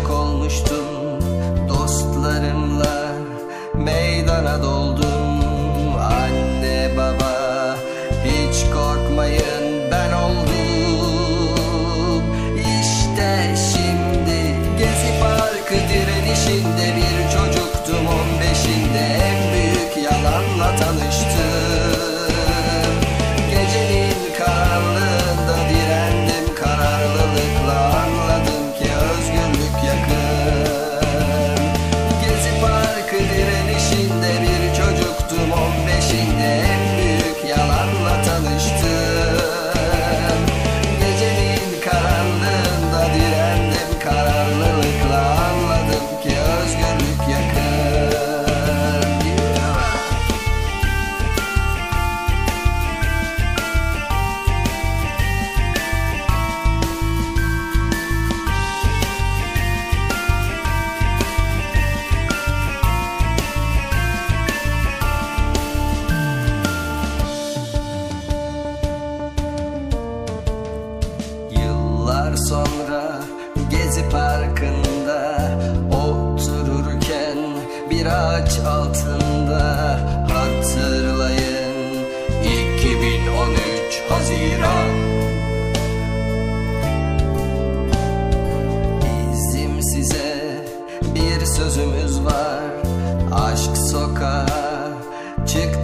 aşık olmuştum Dostlarımla meydana doldum. Anne baba hiç korkmayın Gezi Parkı'nda otururken bir ağaç altında hatırlayın. 2013 Haziran. Bizim size bir sözümüz var. Aşk sokağa çık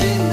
watching